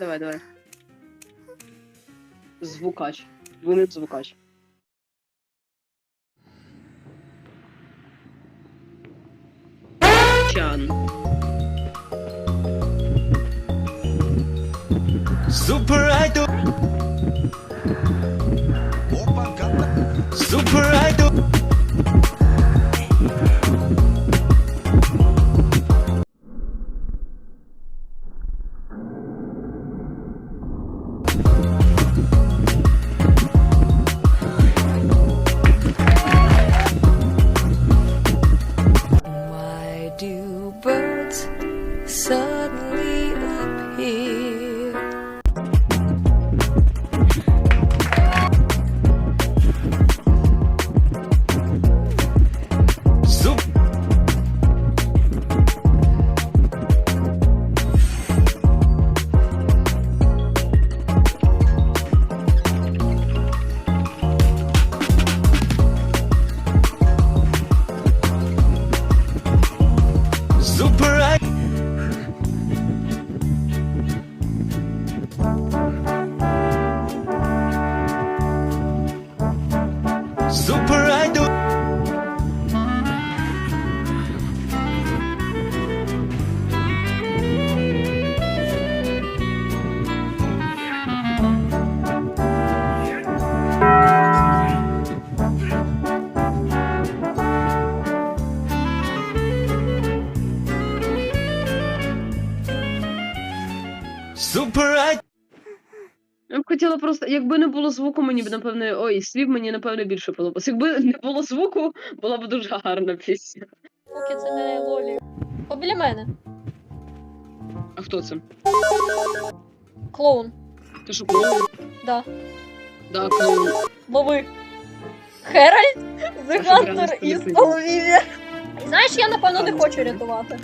Давай, давай. Звукач. Винен звукач. Чан. Super Idol. Super Idol. Why do birds suddenly Я б хотіла просто, якби не було звуку, мені б напевне. Ой, слів мені напевне більше подобалось. Якби не було звуку, була б дуже гарна пісня. Поки це не лолі. О, біля мене. А хто це? Клоун. Ти що клоун? Да. Да, клоун. Лови. Херальд, The Hunter із стане Знаєш, я напевно не хочу рятувати.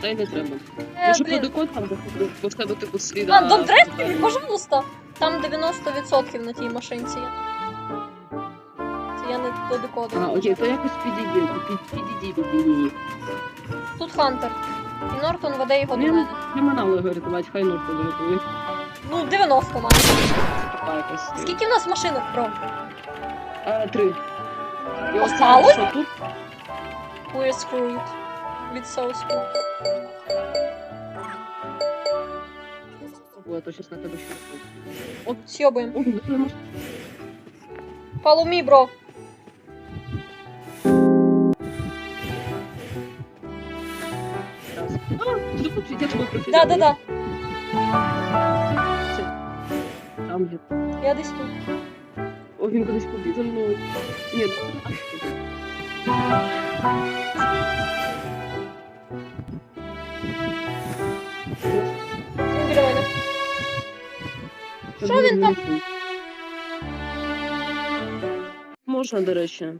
Та й не треба. Е, Може блін. кодекод там, де бо в тебе типу сліда. А, Дон Трескін, пожалуйста. Там 90% на тій машинці. Це я не додекодила. А, окей, то якось підійди, під, підійди, підійди. Тут Хантер. І Нортон веде його до Ну, мене. Не манали його рятувати, хай норку врятує. Ну, 90 майже. Така якась. Скільки в нас машинок, бро? А, три. І оце, Осталось? що тут? We're screwed. With so Ой, то щас на тебе ще. Сьобуємо. Ой, ну, Follow me, бро. Раз. А, тут я тебе профілюю. Да-да-да. Там де. Я десь тут. О, він кудись побіг за мною. Ні, ну, що? Він там? Можна, до речі.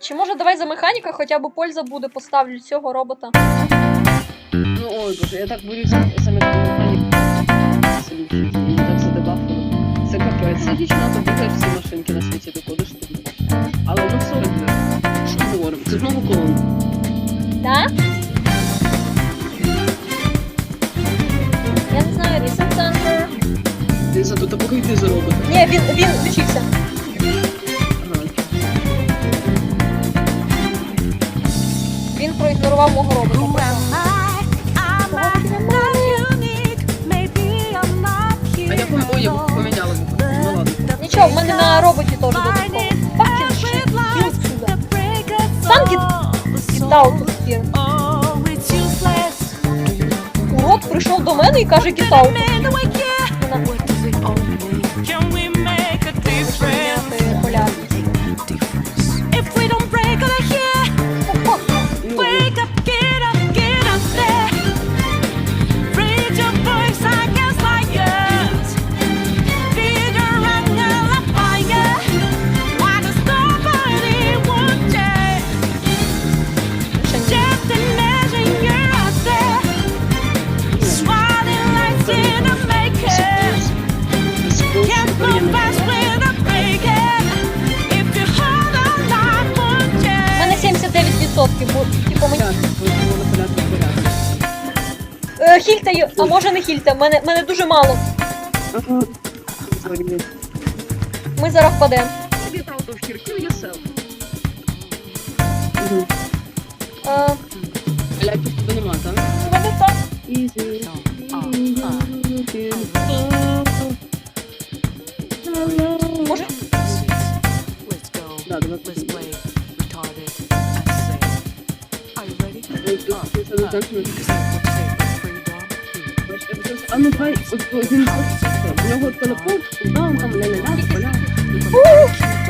Чи може давай за механіка хоча б польза буде, поставлю цього робота. Ну ой, боже, я так боюся саме механік. Мені так задебафили. Це капець. Це дійсно добре всі машинки на світі доходиш. Але ну все одно. Що говоримо? Це знову колон. Да? Йти заробити. Ні, він, він лічився. Ага. Він проігнорував мого робота. А я пом- поміняла. Ну ладно. Нічого, в мене на роботі теж додатково. Fucking shit, іди отсюда. Сам кіт. Кидав тут here. Урод прийшов до мене і каже кидав. бо типу мені. Е, а може не хільта, мене, мене дуже мало. Ми зараз впадемо. Е, Ляків тебе нема, так? Мене так. Easy. А, а. Freedom ano ba? Huwag ko din. Nahot ka na po. Down, kami lalala. Wala. Oh!